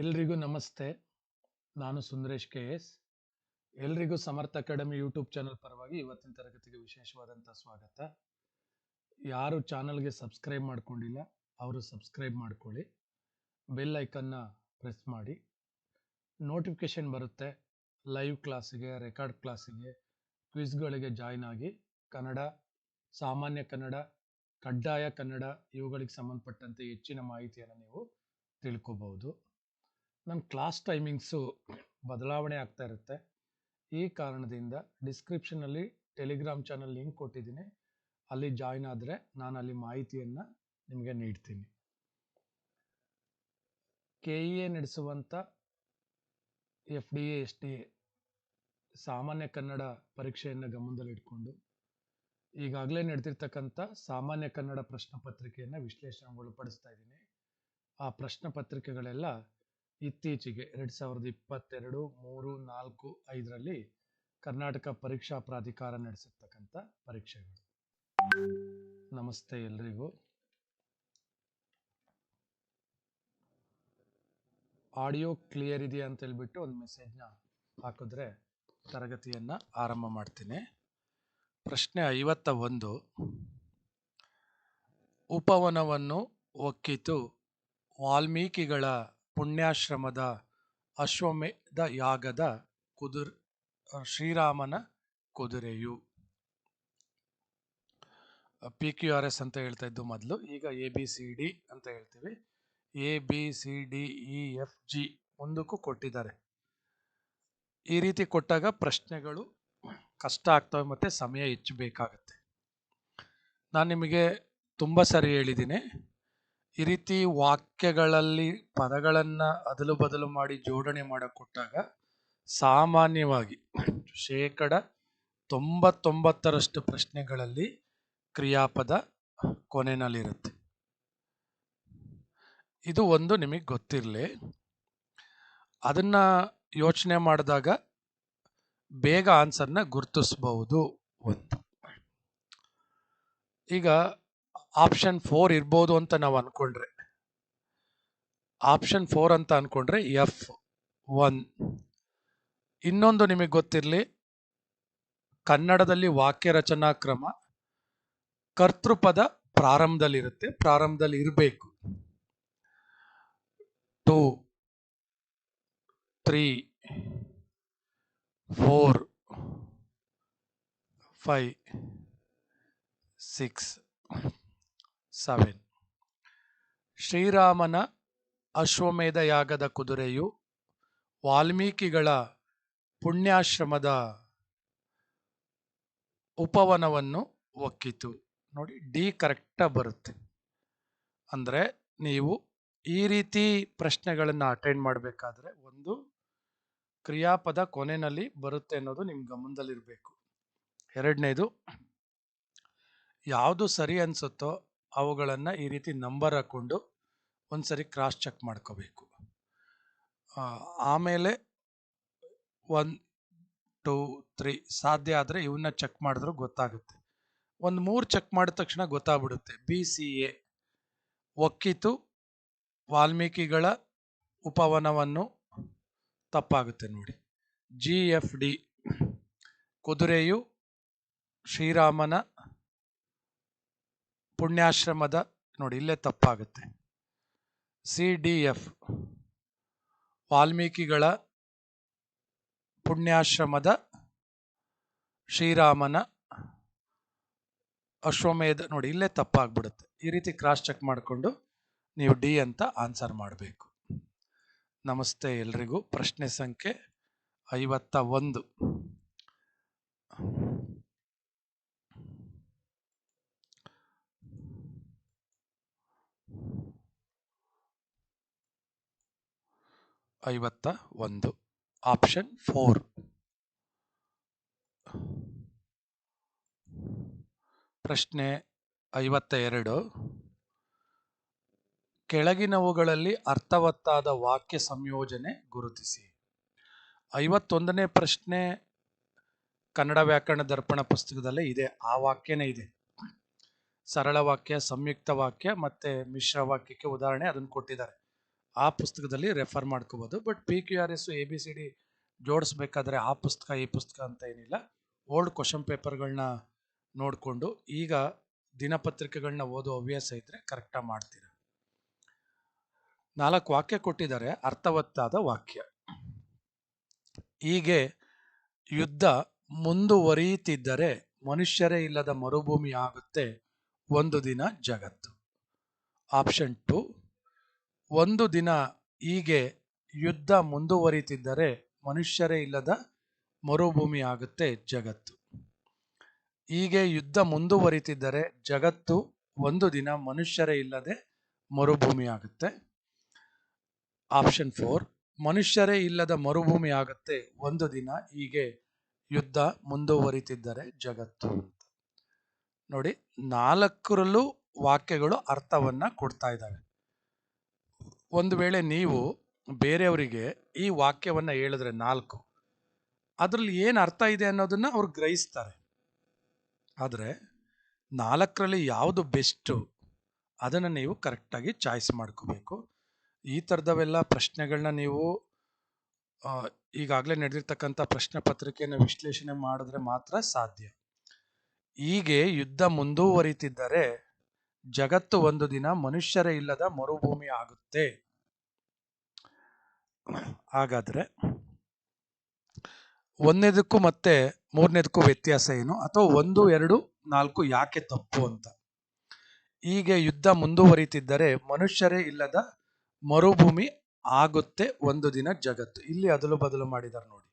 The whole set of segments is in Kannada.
ಎಲ್ರಿಗೂ ನಮಸ್ತೆ. ನಾನು ಸುಂದರೇಶ್ ಕೆ ಎಸ್. ಎಲ್ರಿಗೂ ಸಮರ್ಥ ಅಕಾಡೆಮಿ ಯೂಟ್ಯೂಬ್ ಚಾನಲ್ ಪರವಾಗಿ ಇವತ್ತಿನ ತರಗತಿಗೆ ವಿಶೇಷವಾದಂಥ ಸ್ವಾಗತ. ಯಾರು ಚಾನಲ್ಗೆ ಸಬ್ಸ್ಕ್ರೈಬ್ ಮಾಡ್ಕೊಂಡಿಲ್ಲ, ಅವರು ಸಬ್ಸ್ಕ್ರೈಬ್ ಮಾಡ್ಕೊಳ್ಳಿ. ಬೆಲ್ ಐಕನ್ನ ಪ್ರೆಸ್ ಮಾಡಿ. ನೋಟಿಫಿಕೇಶನ್ ಬರುತ್ತೆ, ಲೈವ್ ಕ್ಲಾಸಿಗೆ, ರೆಕಾರ್ಡ್ ಕ್ಲಾಸಿಗೆ, ಕ್ವಿಜ್ಗಳಿಗೆ ಜಾಯ್ನ್ ಆಗಿ, ಕನ್ನಡ, ಸಾಮಾನ್ಯ ಕನ್ನಡ, ಕಡ್ಡಾಯ ಕನ್ನಡ ಇವುಗಳಿಗೆ ಸಂಬಂಧಪಟ್ಟಂತೆ ಹೆಚ್ಚಿನ ಮಾಹಿತಿಯನ್ನು ನೀವು ತಿಳ್ಕೊಬಹುದು ನನ್ನ ಕ್ಲಾಸ್ ಟೈಮಿಂಗ್ಸು ಬದಲಾವಣೆ ಆಗ್ತಾ ಇರುತ್ತೆ. ಈ ಕಾರಣದಿಂದ ಡಿಸ್ಕ್ರಿಪ್ಷನಲ್ಲಿ ಟೆಲಿಗ್ರಾಮ್ ಚಾನಲ್ ಲಿಂಕ್ ಕೊಟ್ಟಿದ್ದೀನಿ. ಅಲ್ಲಿ ಜಾಯ್ನ್ ಆದರೆ ನಾನು ಅಲ್ಲಿ ಮಾಹಿತಿಯನ್ನು ನಿಮಗೆ ನೀಡ್ತೀನಿ. K E A ನಡೆಸುವಂಥ F D S D A ಸಾಮಾನ್ಯ ಕನ್ನಡ ಪರೀಕ್ಷೆಯನ್ನು ಗಮನದಲ್ಲಿಟ್ಕೊಂಡು ಈಗಾಗಲೇ ನಡೆದಿರ್ತಕ್ಕಂಥ ಸಾಮಾನ್ಯ ಕನ್ನಡ ಪ್ರಶ್ನೆ ಪತ್ರಿಕೆಯನ್ನು ವಿಶ್ಲೇಷಣೆಗೊಳಪಡಿಸ್ತಾ ಇದ್ದೀನಿ. ಆ ಪ್ರಶ್ನೆ ಪತ್ರಿಕೆಗಳೆಲ್ಲ ಇತ್ತೀಚೆಗೆ ಎರಡು ಸಾವಿರದ ಇಪ್ಪತ್ತೆರಡು ಮೂರು ನಾಲ್ಕು ಐದರಲ್ಲಿ ಕರ್ನಾಟಕ ಪರೀಕ್ಷಾ ಪ್ರಾಧಿಕಾರ ನಡೆಸಿರ್ತಕ್ಕಂಥ ಪರೀಕ್ಷೆಗಳು. ನಮಸ್ತೆ ಎಲ್ರಿಗೂ. ಆಡಿಯೋ ಕ್ಲಿಯರ್ ಇದೆಯಾ ಅಂತ ಹೇಳ್ಬಿಟ್ಟು ಒಂದು ಮೆಸೇಜ್ನ ಹಾಕಿದ್ರೆ ತರಗತಿಯನ್ನು ಆರಂಭ ಮಾಡ್ತೀನಿ. ಪ್ರಶ್ನೆ ಐವತ್ತ ಒಂದು. ಉಪವನವನ್ನು ಒಕ್ಕಿತು ವಾಲ್ಮೀಕಿಗಳ ಪುಣ್ಯಾಶ್ರಮದ ಅಶ್ವಮೇಧ ಯಾಗದ ಕುದುರ್ ಶ್ರೀರಾಮನ ಕುದುರೆಯು. ಪಿ ಕ್ಯೂ ಆರ್ ಎಸ್ ಅಂತ ಹೇಳ್ತಾ ಇದ್ದು ಮೊದಲು, ಈಗ ಎ ಬಿ ಸಿ ಡಿ ಅಂತ ಹೇಳ್ತೀವಿ. A B C D E F G ಮುಂದಕ್ಕೂ ಕೊಟ್ಟಿದ್ದಾರೆ. ಈ ರೀತಿ ಕೊಟ್ಟಾಗ ಪ್ರಶ್ನೆಗಳು ಕಷ್ಟ ಆಗ್ತವೆ ಮತ್ತು ಸಮಯ ಹೆಚ್ಚು ಬೇಕಾಗತ್ತೆ. ನಾನು ನಿಮಗೆ ತುಂಬ ಸರಿ ಹೇಳಿದ್ದೀನಿ. ಈ ರೀತಿ ವಾಕ್ಯಗಳಲ್ಲಿ ಪದಗಳನ್ನು ಅದಲು ಬದಲು ಮಾಡಿ ಜೋಡಣೆ ಮಾಡಿಕೊಟ್ಟಾಗ ಕೊಟ್ಟಾಗ ಸಾಮಾನ್ಯವಾಗಿ ಶೇಕಡ ತೊಂಬತ್ತೊಂಬತ್ತರಷ್ಟು ಪ್ರಶ್ನೆಗಳಲ್ಲಿ ಕ್ರಿಯಾಪದ ಕೊನೆಯಲ್ಲಿರುತ್ತೆ ಇದು ಒಂದು ನಿಮಗೆ ಗೊತ್ತಿರಲಿ. ಅದನ್ನು ಯೋಚನೆ ಮಾಡಿದಾಗ ಬೇಗ ಆನ್ಸರ್ನ ಗುರ್ತಿಸ್ಬಹುದು ಒಂದು. ಈಗ ಆಪ್ಷನ್ ಫೋರ್ ಇರ್ಬೋದು ಅಂತ ನಾವು ಅನ್ಕೊಂಡ್ರೆ. ಆಪ್ಷನ್ ಫೋರ್ ಅಂತ ಅನ್ಕೊಂಡ್ರೆ ಎಫ್ ಒನ್ ಇನ್ನೊಂದು ನಿಮಗೆ ಗೊತ್ತಿರಲಿ, ಕನ್ನಡದಲ್ಲಿ ವಾಕ್ಯ ರಚನಾ ಕ್ರಮ ಕರ್ತೃಪದ ಪ್ರಾರಂಭದಲ್ಲಿರುತ್ತೆ, ಪ್ರಾರಂಭದಲ್ಲಿ ಇರಬೇಕು. Two three four five six seven. ಶ್ರೀರಾಮನ ಅಶ್ವಮೇಧ ಯಾಗದ ಕುದುರೆಯು ವಾಲ್ಮೀಕಿಗಳ ಪುಣ್ಯಾಶ್ರಮದ ಉಪವನವನ್ನು ಒಕ್ಕಿತು. ನೋಡಿ, ಡಿ ಕರೆಕ್ಟಾಗಿ ಬರುತ್ತೆ. ಅಂದರೆ ನೀವು ಈ ರೀತಿ ಪ್ರಶ್ನೆಗಳನ್ನು ಅಟೆಂಡ್ ಮಾಡಬೇಕಾದ್ರೆ ಒಂದು ಕ್ರಿಯಾಪದ ಕೊನೆಯಲ್ಲಿ ಬರುತ್ತೆ ಅನ್ನೋದು ನಿಮ್ಮ ಗಮನದಲ್ಲಿರಬೇಕು. ಎರಡನೇದು, ಯಾವುದು ಸರಿ ಅನಿಸುತ್ತೋ ಅವುಗಳನ್ನು ಈ ರೀತಿ ನಂಬರ್ ಹಾಕ್ಕೊಂಡು ಒಂದ್ಸರಿ ಕ್ರಾಸ್ ಚೆಕ್ ಮಾಡ್ಕೋಬೇಕು. ಆಮೇಲೆ ಒನ್ ಟೂ ತ್ರೀ ಸಾಧ್ಯ ಆದರೆ ಇವನ್ನ ಚೆಕ್ ಮಾಡಿದ್ರು ಗೊತ್ತಾಗುತ್ತೆ. ಒಂದು ಮೂರು ಚೆಕ್ ಮಾಡಿದ ತಕ್ಷಣ ಗೊತ್ತಾಗ್ಬಿಡುತ್ತೆ. ಬಿ ಸಿ ಎ ಒಕ್ಕಿತು, ವಾಲ್ಮೀಕಿಗಳ ಉಪವನವನ್ನು ತಪ್ಪಾಗುತ್ತೆ ನೋಡಿ. ಜಿ ಎಫ್ ಡಿ ಕುದುರೆಯು ಶ್ರೀರಾಮನ ಪುಣ್ಯಾಶ್ರಮದ ನೋಡಿ ಇಲ್ಲೇ ತಪ್ಪಾಗುತ್ತೆ. ಸಿ ಡಿ ಎಫ್ ವಾಲ್ಮೀಕಿಗಳ ಪುಣ್ಯಾಶ್ರಮದ ಶ್ರೀರಾಮನ ಅಶ್ವಮೇಧ ನೋಡಿ ಇಲ್ಲೇ ತಪ್ಪಾಗ್ಬಿಡುತ್ತೆ. ಈ ರೀತಿ ಕ್ರಾಸ್ ಚೆಕ್ ಮಾಡಿಕೊಂಡು ನೀವು ಡಿ ಅಂತ ಆನ್ಸರ್ ಮಾಡಬೇಕು. ನಮಸ್ತೆ ಎಲ್ರಿಗೂ. ಪ್ರಶ್ನೆ ಸಂಖ್ಯೆ ಐವತ್ತ ಒಂದು. ಐವತ್ತ ಒಂದು. ಆಪ್ಷನ್ ಫೋರ್ ಪ್ರಶ್ನೆ ಐವತ್ತ ಎರಡು ಕೆಳಗಿನವುಗಳಲ್ಲಿ ಅರ್ಥವತ್ತಾದ ವಾಕ್ಯ ಸಂಯೋಜನೆ ಗುರುತಿಸಿ. ಐವತ್ತೊಂದನೇ ಪ್ರಶ್ನೆ ಕನ್ನಡ ವ್ಯಾಕರಣ ದರ್ಪಣ ಪುಸ್ತಕದಲ್ಲೇ ಇದೆ. ಆ ವಾಕ್ಯನೇ ಇದೆ. ಸರಳ ವಾಕ್ಯ, ಸಂಯುಕ್ತ ವಾಕ್ಯ ಮತ್ತೆ ಮಿಶ್ರ ವಾಕ್ಯಕ್ಕೆ ಉದಾಹರಣೆ ಅದನ್ನು ಕೊಟ್ಟಿದ್ದಾರೆ. ಆ ಪುಸ್ತಕದಲ್ಲಿ ರೆಫರ್ ಮಾಡ್ಕೋಬೋದು. But P Q R S A B C D ಜೋಡಿಸ್ಬೇಕಾದ್ರೆ ಆ ಪುಸ್ತಕ, ಈ ಪುಸ್ತಕ ಅಂತ ಏನಿಲ್ಲ. ಓಲ್ಡ್ ಕ್ವಶನ್ ಪೇಪರ್ಗಳನ್ನ ನೋಡಿಕೊಂಡು ಈಗ ದಿನಪತ್ರಿಕೆಗಳನ್ನ ಓದೋ ಹವ್ಯಾಸ ಇದ್ದರೆ ಕರೆಕ್ಟಾಗಿ ಮಾಡ್ತೀರ. ನಾಲ್ಕು ವಾಕ್ಯ ಕೊಟ್ಟಿದ್ದಾರೆ. ಅರ್ಥವತ್ತಾದ ವಾಕ್ಯ. ಹೀಗೆ ಯುದ್ಧ ಮುಂದುವರಿಯುತ್ತಿದ್ದರೆ ಮನುಷ್ಯರೇ ಇಲ್ಲದ ಮರುಭೂಮಿ ಆಗುತ್ತೆ. ಒಂದು ದಿನ ಜಗತ್ತು. ಆಪ್ಷನ್ ಟು ಒಂದು ದಿನ ಹೀಗೆ ಯುದ್ಧ ಮುಂದುವರಿತಿದ್ದರೆ ಮನುಷ್ಯರೇ ಇಲ್ಲದ ಮರುಭೂಮಿ ಆಗುತ್ತೆ ಜಗತ್ತು. ಹೀಗೆ ಯುದ್ಧ ಮುಂದುವರಿತಿದ್ದರೆ ಜಗತ್ತು ಒಂದು ದಿನ ಮನುಷ್ಯರೇ ಇಲ್ಲದೆ ಮರುಭೂಮಿ ಆಗುತ್ತೆ. ಆಪ್ಷನ್ ಫೋರ್, ಮನುಷ್ಯರೇ ಇಲ್ಲದ ಮರುಭೂಮಿ ಆಗುತ್ತೆ ಒಂದು ದಿನ ಹೀಗೆ ಯುದ್ಧ ಮುಂದುವರಿತಿದ್ದರೆ ಜಗತ್ತು ನೋಡಿ, ನಾಲ್ಕರಲ್ಲೂ ವಾಕ್ಯಗಳು ಅರ್ಥವನ್ನ ಕೊಡ್ತಾ ಇದ್ದಾವೆ. ಒಂದು ವೇಳೆ ನೀವು ಬೇರೆಯವರಿಗೆ ಈ ವಾಕ್ಯವನ್ನ ಹೇಳಿದ್ರೆ ನಾಲ್ಕು, ಅದರಲ್ಲಿ ಏನು ಅರ್ಥ ಇದೆ ಅನ್ನೋದನ್ನ ಅವ್ರು ಗ್ರಹಿಸ್ತಾರೆ. ಆದರೆ ನಾಲ್ಕರಲ್ಲಿ ಯಾವುದು ಬೆಸ್ಟು ಅದನ್ನು ನೀವು ಕರೆಕ್ಟಾಗಿ ಚಾಯ್ಸ್ ಮಾಡ್ಕೋಬೇಕು. ಈ ಥರದವೆಲ್ಲ ಪ್ರಶ್ನೆಗಳನ್ನ ನೀವು ಈಗಾಗಲೇ ನಡೆದಿರ್ತಕ್ಕಂಥ ಪ್ರಶ್ನೆ ಪತ್ರಿಕೆಯನ್ನು ವಿಶ್ಲೇಷಣೆ ಮಾಡಿದ್ರೆ ಮಾತ್ರ ಸಾಧ್ಯ. ಹೀಗೆ ಯುದ್ಧ ಮುಂದುವರಿತಿದ್ದರೆ ಜಗತ್ತು ಒಂದು ದಿನ ಮನುಷ್ಯರೇ ಇಲ್ಲದ ಮರುಭೂಮಿ ಆಗುತ್ತೆ. ಹಾಗಾದ್ರೆ ಒಂದನೇದಕ್ಕೂ ಮತ್ತೆ ಮೂರನೇದಕ್ಕೂ ವ್ಯತ್ಯಾಸ ಏನು? ಅಥವಾ ಒಂದು, ಎರಡು, ನಾಲ್ಕು ಯಾಕೆ ತಪ್ಪು ಅಂತ? ಹೀಗೆ ಯುದ್ಧ ಮುಂದುವರಿತಿದ್ದರೆ ಮನುಷ್ಯರೇ ಇಲ್ಲದ ಮರುಭೂಮಿ ಆಗುತ್ತೆ ಒಂದು ದಿನ ಜಗತ್ತು. ಇಲ್ಲಿ ಅದಲು ಬದಲು ಮಾಡಿದ್ದಾರೆ ನೋಡಿ.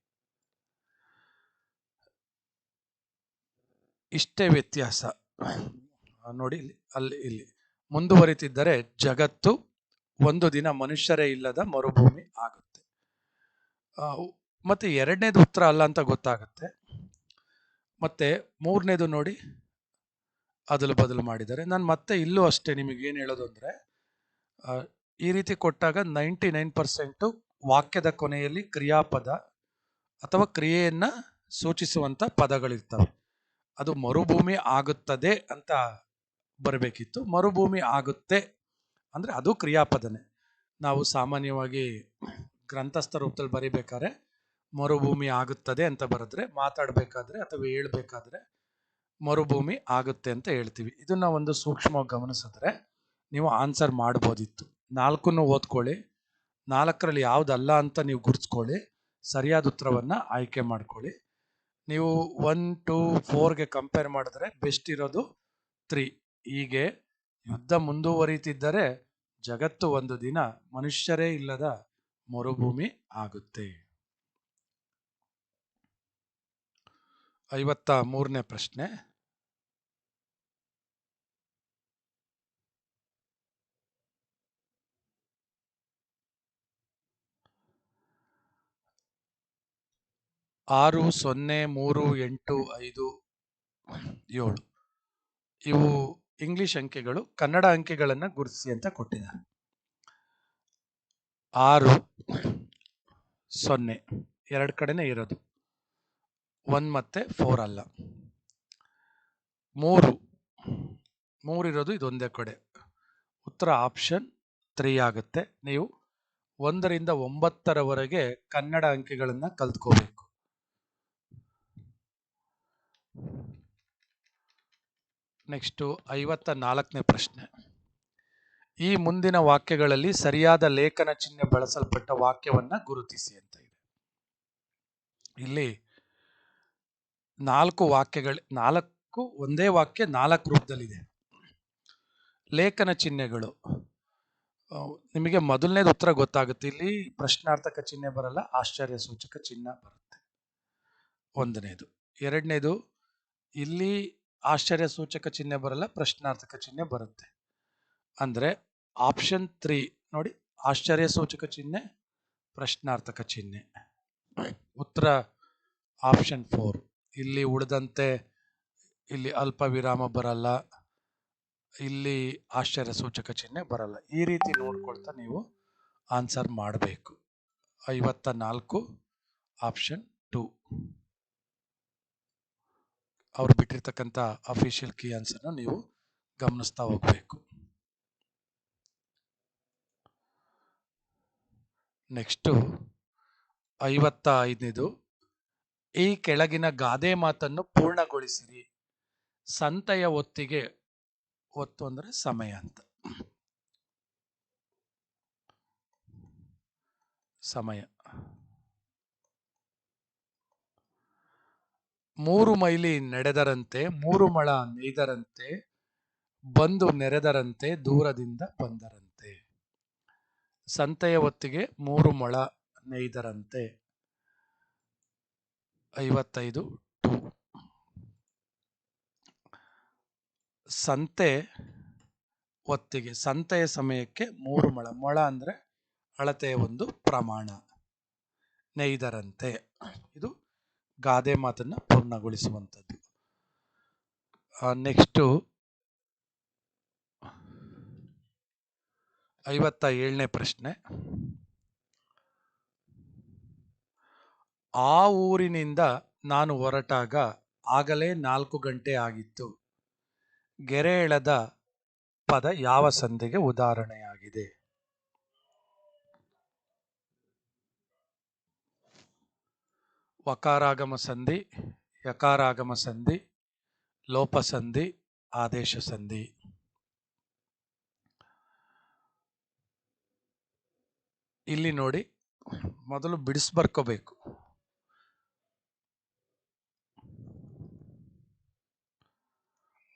ಇಷ್ಟೇ ವ್ಯತ್ಯಾಸ. ನೋಡಿ ಇಲ್ಲಿ ಅಲ್ಲಿ, ಇಲ್ಲಿ. ಮುಂದುವರಿತಿದ್ದರೆ ಜಗತ್ತು ಒಂದು ದಿನ ಮನುಷ್ಯರೇ ಇಲ್ಲದ ಮರುಭೂಮಿ ಆಗುತ್ತೆ. ಮತ್ತೆ ಎರಡನೇದು ಉತ್ತರ ಅಲ್ಲ ಅಂತ ಗೊತ್ತಾಗುತ್ತೆ. ಮತ್ತೆ ಮೂರನೇದು ನೋಡಿ ಅದಲು ಬದಲು ಮಾಡಿದ್ದಾರೆ. ನಾನು ಮತ್ತೆ ಇಲ್ಲೂ ಅಷ್ಟೇ ನಿಮಗೆ ಏನು ಹೇಳೋದು ಅಂದರೆ ಈ ರೀತಿ ಕೊಟ್ಟಾಗ ನೈಂಟಿ ನೈನ್ ಪರ್ಸೆಂಟು ವಾಕ್ಯದ ಕೊನೆಯಲ್ಲಿ ಕ್ರಿಯಾಪದ ಅಥವಾ ಕ್ರಿಯೆಯನ್ನು ಸೂಚಿಸುವಂಥ ಪದಗಳಿರ್ತವೆ. ಅದು ಮರುಭೂಮಿ ಆಗುತ್ತದೆ ಅಂತ ಬರಬೇಕಿತ್ತು. ಮರುಭೂಮಿ ಆಗುತ್ತೆ ಅಂದರೆ ಅದು ಕ್ರಿಯಾಪದನೆ. ನಾವು ಸಾಮಾನ್ಯವಾಗಿ ಗ್ರಂಥಸ್ಥ ರೂಪದಲ್ಲಿ ಬರಿಬೇಕಾದ್ರೆ ಮರುಭೂಮಿ ಆಗುತ್ತದೆ ಅಂತ ಬರೆದ್ರೆ, ಮಾತಾಡಬೇಕಾದ್ರೆ ಅಥವಾ ಹೇಳ್ಬೇಕಾದ್ರೆ ಮರುಭೂಮಿ ಆಗುತ್ತೆ ಅಂತ ಹೇಳ್ತೀವಿ. ಇದನ್ನ ಒಂದು ಸೂಕ್ಷ್ಮವಾಗಿ ಗಮನಿಸಿದ್ರೆ ನೀವು ಆನ್ಸರ್ ಮಾಡ್ಬೋದಿತ್ತು. ನಾಲ್ಕನ್ನು ಓದ್ಕೊಳ್ಳಿ. ನಾಲ್ಕರಲ್ಲಿ ಯಾವುದಲ್ಲ ಅಂತ ನೀವು ಗುರ್ಸ್ಕೊಳ್ಳಿ ಸರಿಯಾದ ಉತ್ತರವನ್ನು ಆಯ್ಕೆ ಮಾಡ್ಕೊಳ್ಳಿ. ನೀವು ಒನ್ ಟು ಫೋರ್ಗೆ ಕಂಪೇರ್ ಮಾಡಿದ್ರೆ ಬೆಸ್ಟ್ ಇರೋದು ತ್ರೀ ಹೀಗೆ ಯುದ್ಧ ಮುಂದುವರಿತಿದ್ದರೆ ಜಗತ್ತು ಒಂದು ದಿನ ಮನುಷ್ಯರೇ ಇಲ್ಲದ ಮರುಭೂಮಿ ಆಗುತ್ತೆ. ಐವತ್ತ ಮೂರನೇ ಪ್ರಶ್ನೆ. ಆರು, ಸೊನ್ನೆ, ಮೂರು, ಎಂಟು, ಐದು, ಏಳು. ಇವು ಇಂಗ್ಲಿಷ್ ಅಂಕೆಗಳು ಕನ್ನಡ ಅಂಕೆಗಳನ್ನು ಗುರುತಿಸಿ ಅಂತ ಕೊಟ್ಟಿದ್ದಾರೆ. ಆರು, ಸೊನ್ನೆ, ಎರಡು ಕಡೆನೇ ಇರೋದು. ಒನ್ ಮತ್ತೆ ಫೋರ್ ಅಲ್ಲ. ಮೂರು ಮೂರು ಇರೋದು ಇದೊಂದೇ ಕಡೆ. ಉತ್ತರ ಆಪ್ಷನ್ ತ್ರೀ ಆಗುತ್ತೆ. ನೀವು ಒಂದರಿಂದ ಒಂಬತ್ತರವರೆಗೆ ಕನ್ನಡ ಅಂಕೆಗಳನ್ನು ಕಲ್ತ್ಕೋಬೇಕು. ನೆಕ್ಸ್ಟು ಐವತ್ತ ನಾಲ್ಕನೇ ಪ್ರಶ್ನೆ. ಈ ಮುಂದಿನ ವಾಕ್ಯಗಳಲ್ಲಿ ಸರಿಯಾದ ಲೇಖನ ಚಿಹ್ನೆ ಬಳಸಲ್ಪಟ್ಟ ವಾಕ್ಯವನ್ನು ಗುರುತಿಸಿ ಅಂತ ಇದೆ. ಇಲ್ಲಿ ನಾಲ್ಕು ವಾಕ್ಯಗಳು, ನಾಲ್ಕು, ಒಂದೇ ವಾಕ್ಯ ನಾಲ್ಕು ರೂಪದಲ್ಲಿದೆ. ಲೇಖನ ಚಿಹ್ನೆಗಳು. ನಿಮಗೆ ಮೊದಲನೇದು ಉತ್ತರ ಗೊತ್ತಾಗುತ್ತೆ. ಇಲ್ಲಿ ಪ್ರಶ್ನಾರ್ಥಕ ಚಿಹ್ನೆ ಬರಲ್ಲ ಆಶ್ಚರ್ಯ ಸೂಚಕ ಚಿಹ್ನೆ ಬರುತ್ತೆ. ಒಂದನೇದು. ಎರಡನೇದು, ಇಲ್ಲಿ ಆಶ್ಚರ್ಯ ಸೂಚಕ ಚಿಹ್ನೆ ಬರಲ್ಲ, ಪ್ರಶ್ನಾರ್ಥಕ ಚಿಹ್ನೆ ಬರುತ್ತೆ. ಅಂದ್ರೆ ಆಪ್ಷನ್ ತ್ರೀ ನೋಡಿ ಆಶ್ಚರ್ಯ ಸೂಚಕ ಚಿಹ್ನೆ, ಪ್ರಶ್ನಾರ್ಥಕ ಚಿಹ್ನೆ. ಉತ್ತರ ಆಪ್ಷನ್ ಫೋರ್ ಇಲ್ಲಿ ಉಳಿದಂತೆ, ಇಲ್ಲಿ ಅಲ್ಪ ವಿರಾಮ ಬರಲ್ಲ, ಇಲ್ಲಿ ಆಶ್ಚರ್ಯ ಸೂಚಕ ಚಿಹ್ನೆ ಬರಲ್ಲ. ಈ ರೀತಿ ನೋಡ್ಕೊಳ್ತಾ ನೀವು ಆನ್ಸರ್ ಮಾಡಬೇಕು. ಐವತ್ತ ನಾಲ್ಕು ಆಪ್ಷನ್ ಟು ಅವ್ರು ಬಿಟ್ಟಿರ್ತಕ್ಕಂಥ ಅಫಿಷಿಯಲ್ ಕೀ ಆನ್ಸರ್ನ ನೀವು ಗಮನಿಸ್ತಾ ಹೋಗಬೇಕು. ನೆಕ್ಸ್ಟು ಐವತ್ತ ಐದನೇದು ಈ ಕೆಳಗಿನ ಗಾದೆ ಮಾತನ್ನು ಪೂರ್ಣಗೊಳಿಸಿರಿ. ಸಂತೆಯ ಒತ್ತಿಗೆ ಒತ್ತು ಅಂದರೆ ಸಮಯ ಅಂತ. ಸಮಯ. ಮೂರು ಮೈಲಿ ನಡೆದರಂತೆ, ಮೂರು ಮಳ ನೇಯ್ದರಂತೆ ಬಂದು ನೆರೆದರಂತೆ, ದೂರದಿಂದ ಬಂದರಂತೆ. ಸಂತೆಯ ಹೊತ್ತಿಗೆ ಮೂರು ಮೊಳ ನೇಯ್ದರಂತೆ ಐವತ್ತೈದು ಟು. ಸಂತೆ ಹೊತ್ತಿಗೆ, ಸಂತೆಯ ಸಮಯಕ್ಕೆ ಮೂರು ಮೊಳ ಮೊಳ ಅಂದ್ರೆ ಅಳತೆಯ ಒಂದು ಪ್ರಮಾಣ. ನೇಯ್ದರಂತೆ ಇದು ಗಾದೆ ಮಾತನ್ನ ಪೂರ್ಣಗೊಳಿಸುವಂಥದ್ದು. ನೆಕ್ಸ್ಟು ಐವತ್ತ ಏಳನೇ ಪ್ರಶ್ನೆ. ಆ ಊರಿನಿಂದ ನಾನು ಹೊರಟಾಗ ಆಗಲೇ ನಾಲ್ಕು ಗಂಟೆ ಆಗಿತ್ತು. ಗೆರೆ ಎಳೆದ ಪದ ಯಾವ ಸಂಧಿಗೆ ಉದಾಹರಣೆಯಾಗಿದೆ? ವಕಾರಾಗಮ ಸಂಧಿ, ಯಕಾರಾಗಮ ಸಂಧಿ, ಲೋಪ ಸಂಧಿ, ಆದೇಶ ಸಂಧಿ. ಇಲ್ಲಿ ನೋಡಿ, ಮೊದಲು ಬಿಡಿಸ್ ಬರ್ಕೋಬೇಕು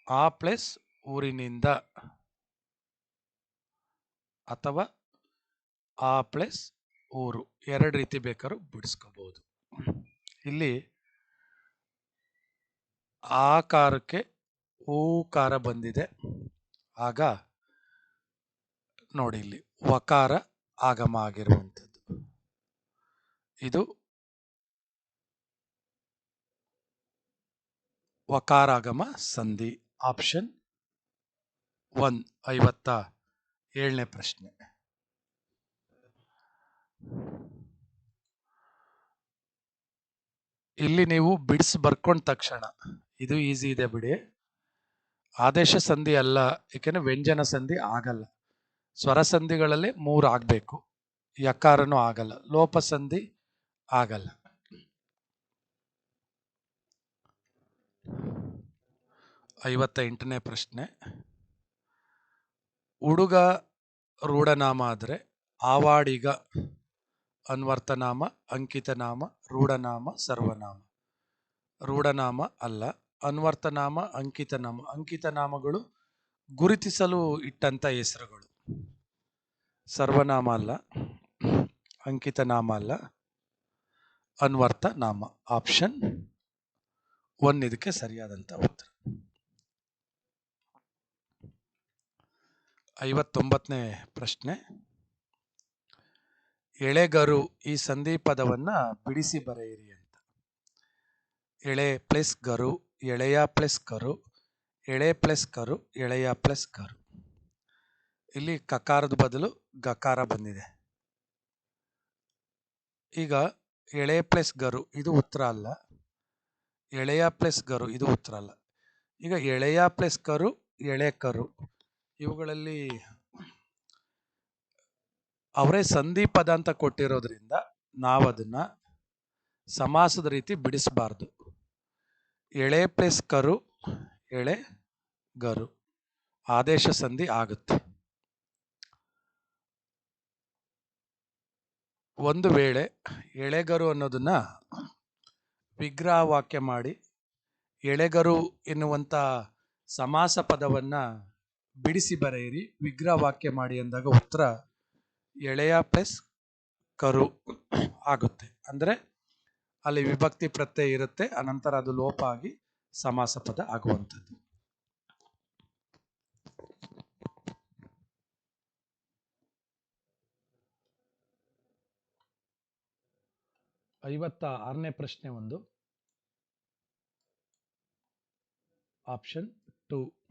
ಆ ಪ್ಲಸ್ ಊರಿನಿಂದ ಅಥವಾ ಆ ಪ್ಲಸ್ ಊರು. ಎರಡು ರೀತಿ ಬೇಕಾದ್ರೂ ಬಿಡಿಸ್ಕೋಬಹುದು. ಇಲ್ಲಿ ಆಕಾರಕ್ಕೆ ಊಕಾರ ಬಂದಿದೆ. ಆಗ ನೋಡಿ ಇಲ್ಲಿ ವಕಾರ ಆಗಮ ಆಗಿರುವಂಥದ್ದು. ಇದು ವಕಾರಾಗಮ ಸಂಧಿ ಆಪ್ಷನ್ ಒನ್ ಐವತ್ತ ಏಳನೇ ಪ್ರಶ್ನೆ. ಇಲ್ಲಿ ನೀವು ಬಿಡ್ಸ್ ಬರ್ಕೊಂಡ ತಕ್ಷಣ, ಇದು ಈಸಿ ಇದೆ ಬಿಡಿ. ಆದೇಶ ಸಂಧಿ ಅಲ್ಲ, ಏಕೆಂದರೆ ವ್ಯಂಜನ ಸಂಧಿ ಆಗಲ್ಲ. ಸ್ವರ ಸಂಧಿಗಳಲ್ಲಿ ಮೂರು ಆಗಬೇಕು ಯಕಾರನೂ ಆಗಲ್ಲ, ಲೋಪ ಸಂಧಿ ಆಗಲ್ಲ. ಐವತ್ತ ಎಂಟನೇ ಪ್ರಶ್ನೆ. ಹುಡುಗ ರೂಢನಾಮ ಆದರೆ ಆವಾಡಿಗ ಅನ್ವರ್ಥನಾಮ ಅಂಕಿತನಾಮ, ರೂಢನಾಮ, ಸರ್ವನಾಮ. ರೂಢನಾಮ ಅಲ್ಲ ಅನ್ವರ್ಥನಾಮ ಅಂಕಿತನಾಮ. ಅಂಕಿತನಾಮಗಳು ಗುರುತಿಸಲು ಇಟ್ಟಂತ ಹೆಸರುಗಳು. ಸರ್ವನಾಮ ಅಲ್ಲ, ಅಂಕಿತನಾಮ ಅಲ್ಲ ಅನ್ವರ್ಥ ನಾಮ ಆಪ್ಷನ್ ಒನ್ ಇದಕ್ಕೆ ಸರಿಯಾದಂತ ಉತ್ತರ. ಐವತ್ತೊಂಬತ್ತನೇ ಪ್ರಶ್ನೆ. ಎಳೆಗರು ಈ ಸಂಧಿ ಪದವನ್ನ ಬಿಡಿಸಿ ಬರೆಯಿರಿ ಅಂತ. ಎಳೆ ಪ್ಲಸ್ ಗರು, ಎಳೆಯ ಪ್ಲಸ್ ಕರು, ಎಳೆ ಪ್ಲಸ್ ಕರು, ಎಳೆಯ ಪ್ಲಸ್ ಕರು. ಇಲ್ಲಿ ಕಕಾರದ ಬದಲು ಗಕಾರ ಬಂದಿದೆ. ಈಗ ಎಳೆ ಪ್ಲಸ್ ಗರು ಇದು ಉತ್ತರ ಅಲ್ಲ. ಎಳೆಯ ಪ್ಲಸ್ ಗರು ಇದು ಉತ್ತರ ಅಲ್ಲ. ಈಗ ಎಳೆಯ ಪ್ಲಸ್ ಕರು, ಎಳೆ ಕರು. ಇವುಗಳಲ್ಲಿ ಅವರೇ ಸಂಧಿ ಪದ ಅಂತ ಕೊಟ್ಟಿರೋದ್ರಿಂದ ನಾವದನ್ನ ಸಮಾಸದ ರೀತಿ ಬಿಡಿಸಬಾರ್ದು. ಎಳೆ ಪ್ಲಸ್ ಕರು, ಎಳೆ ಗರು. ಆದೇಶ ಸಂಧಿ ಆಗುತ್ತೆ. ಒಂದು ವೇಳೆ ಎಳೆಗರು ಅನ್ನೋದನ್ನ ವಿಗ್ರಹ ವಾಕ್ಯ ಮಾಡಿ ಎಳೆಗರು ಎನ್ನುವಂಥ ಸಮಾಸ ಪದವನ್ನ ಬಿಡಿಸಿ ಬರೆಯಿರಿ ವಿಗ್ರಹ ವಾಕ್ಯ ಮಾಡಿ ಅಂದಾಗ ಉತ್ತರ ಎಳೆಯ ಪ್ಲಸ್ ಕರು ಆಗುತ್ತೆ. ಅಂದ್ರೆ ಅಲ್ಲಿ ವಿಭಕ್ತಿ ಪ್ರತ್ಯಯ ಇರುತ್ತೆ, ಅನಂತರ ಅದು ಲೋಪ ಆಗಿ ಸಮಾಸ ಪದ ಆಗುವಂಥದ್ದು. ಐವತ್ತ ಆರನೇ ಪ್ರಶ್ನೆ ಒಂದು. Option two.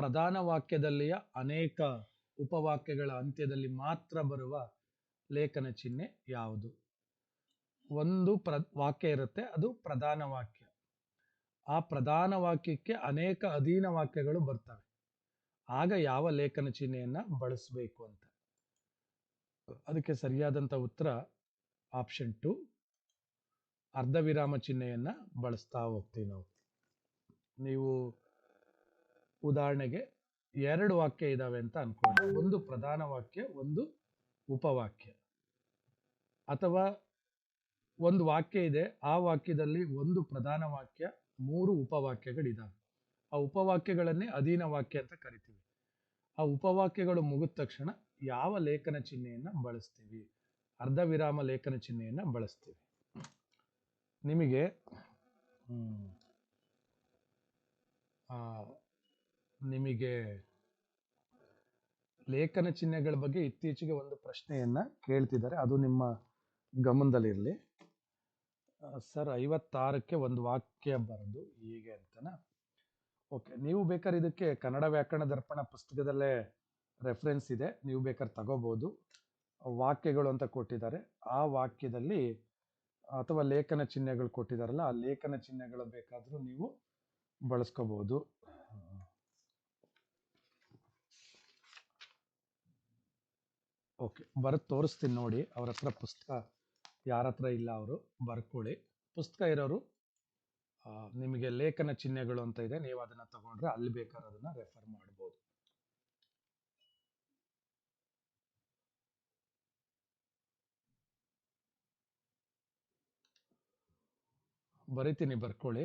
ಪ್ರಧಾನ ವಾಕ್ಯದಲ್ಲಿಯ ಅನೇಕ ಉಪವಾಕ್ಯಗಳ ಅಂತ್ಯದಲ್ಲಿ ಮಾತ್ರ ಬರುವ ಲೇಖನ ಚಿಹ್ನೆ ಯಾವುದು? ಒಂದು ಪ್ರ, ವಾಕ್ಯ ಇರುತ್ತೆ, ಅದು ಪ್ರಧಾನ ವಾಕ್ಯ. ಆ ಪ್ರಧಾನ ವಾಕ್ಯಕ್ಕೆ ಅನೇಕ ಅಧೀನ ವಾಕ್ಯಗಳು ಬರ್ತವೆ. ಆಗ ಯಾವ ಲೇಖನ ಚಿಹ್ನೆಯನ್ನ ಬಳಸಬೇಕು ಅಂತ? ಅದಕ್ಕೆ ಸರಿಯಾದಂಥ ಉತ್ತರ ಆಪ್ಷನ್ ಟು. ಅರ್ಧ ವಿರಾಮ ಚಿಹ್ನೆಯನ್ನ ಬಳಸ್ತಾ ಹೋಗ್ತೀವಿ ನಾವು. ನೀವು ಉದಾಹರಣೆಗೆ ಎರಡು ವಾಕ್ಯ ಇದಾವೆ ಅಂತ ಅನ್ಕೊಳ್ಳಿ ಒಂದು ಪ್ರಧಾನ ವಾಕ್ಯ, ಒಂದು ಉಪವಾಕ್ಯ. ಅಥವಾ ಒಂದು ವಾಕ್ಯ ಇದೆ, ಆ ವಾಕ್ಯದಲ್ಲಿ ಒಂದು ಪ್ರಧಾನ ವಾಕ್ಯ, ಮೂರು ಉಪವಾಕ್ಯಗಳಿದ್ದಾವೆ ಆ ಉಪವಾಕ್ಯಗಳನ್ನೇ ಅಧೀನ ವಾಕ್ಯ ಅಂತ ಕರಿತೀವಿ. ಆ ಉಪವಾಕ್ಯಗಳು ಮುಗಿದ ತಕ್ಷಣ ಯಾವ ಲೇಖನ ಚಿಹ್ನೆಯನ್ನ ಬಳಸ್ತೀವಿ? ಅರ್ಧ ವಿರಾಮ ಲೇಖನ ಚಿಹ್ನೆಯನ್ನ ಬಳಸ್ತೀವಿ. ನಿಮಗೆ ನಿಮಗೆ, ಲೇಖನ ಚಿಹ್ನೆಗಳ ಬಗ್ಗೆ ಇತ್ತೀಚೆಗೆ ಒಂದು ಪ್ರಶ್ನೆಯನ್ನ ಕೇಳ್ತಿದ್ದಾರೆ. ಅದು ನಿಮ್ಮ ಗಮನದಲ್ಲಿರಲಿ. ಸರ್, ಐವತ್ತಾರಕ್ಕೆ ಒಂದು ವಾಕ್ಯ ಬರೆದು ಹೀಗೆ ಅಂತನಾ. ಓಕೆ, ನೀವು ಬೇಕಾದ್ರೆ ಇದಕ್ಕೆ ಕನ್ನಡ ವ್ಯಾಕರಣ ದರ್ಪಣ ಪುಸ್ತಕದಲ್ಲೇ ರೆಫರೆನ್ಸ್ ಇದೆ. ನೀವು ಬೇಕಾದ್ರೆ ತಗೋಬಹುದು ವಾಕ್ಯಗಳು ಅಂತ ಕೊಟ್ಟಿದ್ದಾರೆ. ಆ ವಾಕ್ಯದಲ್ಲಿ ಅಥವಾ ಲೇಖನ ಚಿಹ್ನೆಗಳು ಕೊಟ್ಟಿದ್ದಾರಲ್ಲ, ಆ ಲೇಖನ ಚಿಹ್ನೆಗಳು ಬೇಕಾದರೂ ನೀವು ಬಳಸ್ಕೋಬಹುದು ಓಕೆ, ಬರೆದು ತೋರಿಸ್ತೀನಿ ನೋಡಿ, ಅವ್ರ ಹತ್ರ ಪುಸ್ತಕ, ಯಾರ ಹತ್ರ ಇಲ್ಲ ಅವರು, ಬರ್ಕೊಳ್ಳಿ. ಪುಸ್ತಕ ಇರೋರು ನಿಮಗೆ ಲೇಖನ ಚಿಹ್ನೆಗಳು ಅಂತ ಇದೆ, ನೀವು ಅದನ್ನ ತಗೊಂಡ್ರೆ ಅಲ್ಲಿ ಬೇಕಾದ್ರೆ ಅದನ್ನ ರೆಫರ್ ಮಾಡ್ಬೋದು. ಬರಿತೀನಿ, ಬರ್ಕೊಳ್ಳಿ.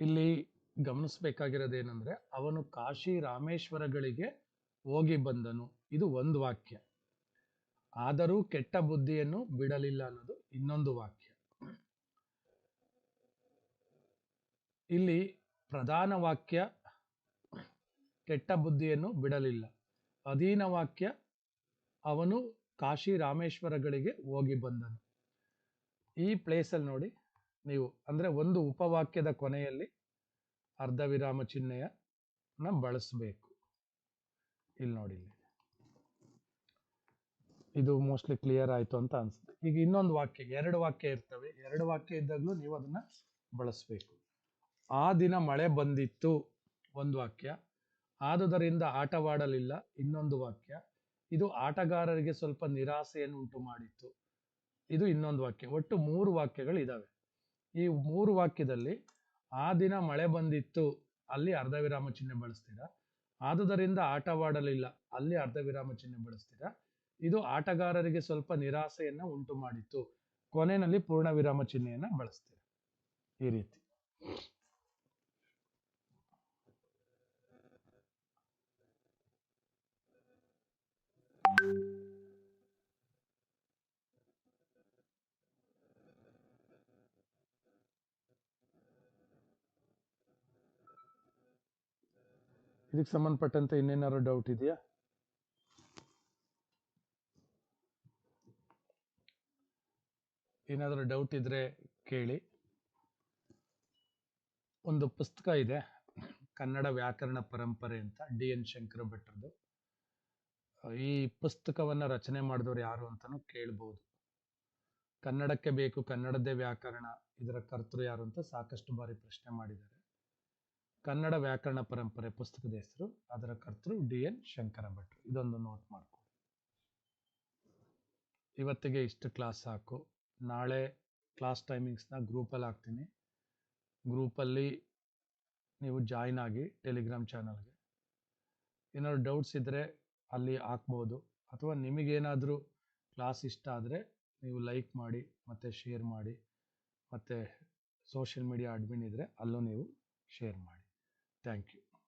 ಇಲ್ಲಿ ಗಮನಿಸಬೇಕಾಗಿರೋದೇನೆಂದ್ರೆ ಅವನು ಕಾಶಿ ರಾಮೇಶ್ವರಗಳಿಗೆ ಹೋಗಿ ಬಂದನು. ಇದು ಒಂದು ವಾಕ್ಯ. ಆದರೂ ಕೆಟ್ಟ ಬುದ್ಧಿಯನ್ನು ಬಿಡಲಿಲ್ಲ ಅನ್ನೋದು ಇನ್ನೊಂದು ವಾಕ್ಯ. ಇಲ್ಲಿ ಪ್ರಧಾನ ವಾಕ್ಯ, ಕೆಟ್ಟ ಬುದ್ಧಿಯನ್ನು ಬಿಡಲಿಲ್ಲ. ಅಧೀನ ವಾಕ್ಯ, ಅವನು ಕಾಶಿ ರಾಮೇಶ್ವರಗಳಿಗೆ ಹೋಗಿ ಬಂದನು. ಈ ಪ್ಲೇಸಲ್ಲಿ ನೋಡಿ. ನೀವು ಅಂದ್ರೆ ಒಂದು ಉಪವಾಕ್ಯದ ಕೊನೆಯಲ್ಲಿ ಅರ್ಧ ವಿರಾಮ ಚಿಹ್ನೆಯನ್ನ ಬಳಸಬೇಕು. ಇಲ್ಲಿ ನೋಡಿ ಇದು ಮೋಸ್ಟ್ಲಿ ಕ್ಲಿಯರ್ ಆಯ್ತು ಅಂತ ಅನ್ಸುತ್ತೆ. ಈಗ ಇನ್ನೊಂದು ವಾಕ್ಯ, ಎರಡು ವಾಕ್ಯ ಇರ್ತವೆ. ಎರಡು ವಾಕ್ಯ ಇದ್ದಾಗಲೂ ನೀವು ಅದನ್ನ ಬಳಸಬೇಕು. ಆ ದಿನ ಮಳೆ ಬಂದಿತ್ತು, ಒಂದು ವಾಕ್ಯ. ಆದುದರಿಂದ ಆಟವಾಡಲಿಲ್ಲ, ಇನ್ನೊಂದು ವಾಕ್ಯ. ಇದು ಆಟಗಾರರಿಗೆ ಸ್ವಲ್ಪ ನಿರಾಸೆಯನ್ನು ಉಂಟು ಮಾಡಿತ್ತು. ಇದು ಇನ್ನೊಂದು ವಾಕ್ಯ. ಒಟ್ಟು ಮೂರು ವಾಕ್ಯಗಳು ಇದಾವೆ ಈ ಮೂರು ವಾಕ್ಯದಲ್ಲಿ, ಆ ದಿನ ಮಳೆ ಬಂದಿತ್ತು, ಅಲ್ಲಿ ಅರ್ಧ ವಿರಾಮ ಚಿಹ್ನೆ ಬಳಸ್ತೀರಾ? ಆದುದರಿಂದ ಆಟವಾಡಲಿಲ್ಲ, ಅಲ್ಲಿ ಅರ್ಧ ವಿರಾಮ ಚಿಹ್ನೆ ಬಳಸ್ತೀರಾ? ಇದು ಆಟಗಾರರಿಗೆ ಸ್ವಲ್ಪ ನಿರಾಸೆಯನ್ನ ಉಂಟು ಮಾಡಿತ್ತು ಕೊನೆಯಲ್ಲಿ ಪೂರ್ಣ ವಿರಾಮ ಚಿಹ್ನೆಯನ್ನ ಬಳಸ್ತೀರಾ? ಈ ರೀತಿ. ಇದಕ್ಕೆ ಸಂಬಂಧಪಟ್ಟಂತೆ ಇನ್ನೇನಾದ್ರು ಡೌಟ್ ಇದೆಯಾ? ಏನಾದರೂ ಡೌಟ್ ಇದ್ರೆ ಕೇಳಿ. ಒಂದು ಪುಸ್ತಕ ಇದೆ, ಕನ್ನಡ ವ್ಯಾಕರಣ ಪರಂಪರೆ ಅಂತ, ಡಿ ಎನ್ ಶಂಕರ ಭಟ್ರದ್ದು ಈ ಪುಸ್ತಕವನ್ನ ರಚನೆ ಮಾಡಿದವರು ಯಾರು ಅಂತಲೂ ಕೇಳ್ಬೋದು. ಕನ್ನಡಕ್ಕೆ ಬೇಕು ಕನ್ನಡದೇ ವ್ಯಾಕರಣ, ಇದರ ಕರ್ತೃ ಯಾರು ಅಂತ ಸಾಕಷ್ಟು ಬಾರಿ ಪ್ರಶ್ನೆ ಮಾಡಿದ್ದಾರೆ. ಕನ್ನಡ ವ್ಯಾಕರಣ ಪರಂಪರೆ ಪುಸ್ತಕದ ಹೆಸರು, ಅದರ ಕರ್ತೃ ಡಿ ಎನ್ ಶಂಕರ ಭಟ್ರು ಇದೊಂದು ನೋಟ್ ಮಾಡ್ಕೊಳ್ಳಿ ಇವತ್ತಿಗೆ ಇಷ್ಟು ಕ್ಲಾಸ್ ಸಾಕು. ನಾಳೆ ಕ್ಲಾಸ್ ಟೈಮಿಂಗ್ಸ್ನ ಗ್ರೂಪಲ್ಲಿ ಹಾಕ್ತೀನಿ. ಗ್ರೂಪಲ್ಲಿ ನೀವು ಜಾಯ್ನ್ ಆಗಿ ಟೆಲಿಗ್ರಾಮ್ ಚಾನಲ್ಗೆ ಏನಾದ್ರು ಡೌಟ್ಸ್ ಇದ್ದರೆ ಅಲ್ಲಿ ಹಾಕ್ಬೋದು. ಅಥವಾ ನಿಮಗೇನಾದರೂ ಕ್ಲಾಸ್ ಇಷ್ಟ ಆದರೆ ನೀವು ಲೈಕ್ ಮಾಡಿ, ಮತ್ತು ಶೇರ್ ಮಾಡಿ, ಮತ್ತು ಸೋಷಿಯಲ್ ಮೀಡಿಯಾ ಅಡ್ಮಿನ್ ಇದ್ದರೆ ಅಲ್ಲೂ ನೀವು ಶೇರ್ ಮಾಡಿ. Thank you.